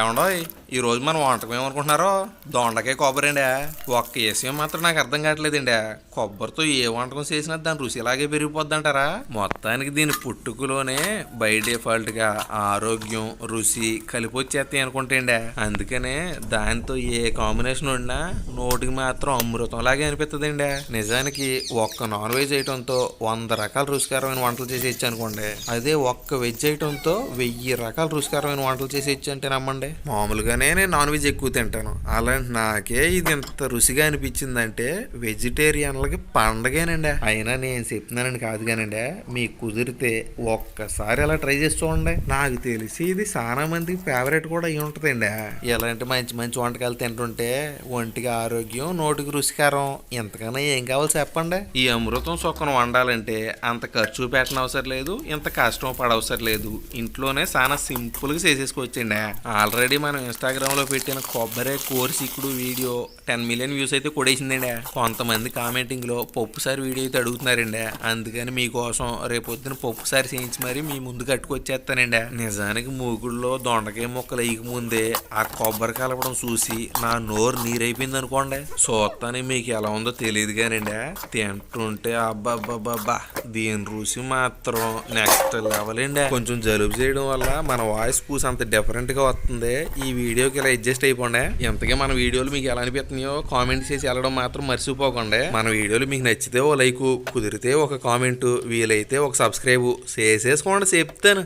ఏమండో ఈ రోజు మనం వంటకం ఏమనుకుంటున్నారో? దొండకాయ కొబ్బరి అండి. ఒక్క విషయం మాత్రం నాకు అర్థం కావట్లేదండి. కొబ్బరితో ఏ వంటకం చేసినా దాని రుచి ఇలాగే పెరిగిపోద్ది అంటారా? మొత్తానికి దీని పుట్టుకలోనే బై డిఫాల్ట్గా ఆరోగ్యం రుచి కలిపి వచ్చేస్తాయి అనుకుంటేండి అందుకనే దానితో ఏ కాంబినేషన్ ఉన్నా నోటికి మాత్రం అమృతం లాగే అనిపిస్తుందండి నిజానికి ఒక్క నాన్ వెజ్ ఐటెంతో వంద రకాల రుచికరమైన వంటలు చేసి ఇచ్చి అనుకోండి అదే ఒక్క వెజ్ ఐటెంతో వెయ్యి రకాల రుచికరమైన వంటలు చేసి ఇచ్చి అంటే నమ్మండి మామూలుగానే నేను నాన్ వెజ్ ఎక్కువ తింటాను. అలాంటి నాకే ఇది ఇంత రుచిగా అనిపించిందంటే వెజిటేరియన్లకి పండగేనండి. అయినా నేను చెప్తున్నానని కాదు కానండి మీకు కుదిరితే ఒక్కసారి అలా ట్రై చేసి చూడండి. నాకు తెలిసి ఇది చాలా మందికి ఫేవరెట్ కూడా అయి ఉంటుందండి. ఇలాంటి మంచి మంచి వంటకాలు తింటుంటే ఒంటికి ఆరోగ్యం నోటికి రుచికరం. ఎంతకన్నా ఏం కావాలి చెప్పండి. ఈ అమృతం సొక్కను వండాలంటే అంత ఖర్చు పెట్టనవసరం అవసరం లేదు ఇంత కష్టం పడవసరం లేదు. ఇంట్లోనే చాలా సింపుల్గా చేసేసుకోవచ్చండి. ఆల్రెడీ ఆల్రెడీ మనం ఇన్స్టాగ్రామ్లో పెట్టిన కొబ్బరి కోర్స్ కోర్సిక్కుడు వీడియో టెన్ మిలియన్ వ్యూస్ అయితే కొడేసిందండి కొంతమంది కామెంటింగ్లో పప్పుసారి వీడియో అయితే అడుగుతున్నారండి. అందుకని మీకోసం రేపొద్దున పప్పు పప్పుసారి చేయించి మరి మీ ముందు కట్టుకొచ్చేస్తానండి. నిజానికి మూగుల్లో దొండకాయ ముక్కలు వేయక ముందే ఆ కొబ్బరి కలపడం చూసి నా నోరు నీరైపోయింది అనుకోండి. చూస్తానికి మీకు ఎలా ఉందో తెలియదు కానండి. తింటుంటే అబ్బాబ్బాబ్బా దీని రుచి మాత్రం నెక్స్ట్ లెవెల్ అండి. కొంచెం జలుబు చేయడం వల్ల మన వాయిస్ పూసి అంత డిఫరెంట్గా వస్తుంది. వస్తుంది ఈ వీడియోకి ఇలా అడ్జస్ట్ అయిపోండి. ఎంతగా మన వీడియోలు మీకు ఎలా అనిపిస్తున్నాయో కామెంట్ చేసి వెళ్ళడం మాత్రం మర్చిపోకండి. మన వీడియోలు మీకు నచ్చితే ఓ లైక్ కుదిరితే ఒక కామెంట్ వీలైతే ఒక సబ్స్క్రైబ్ చేసేసుకోండి చెప్తాను.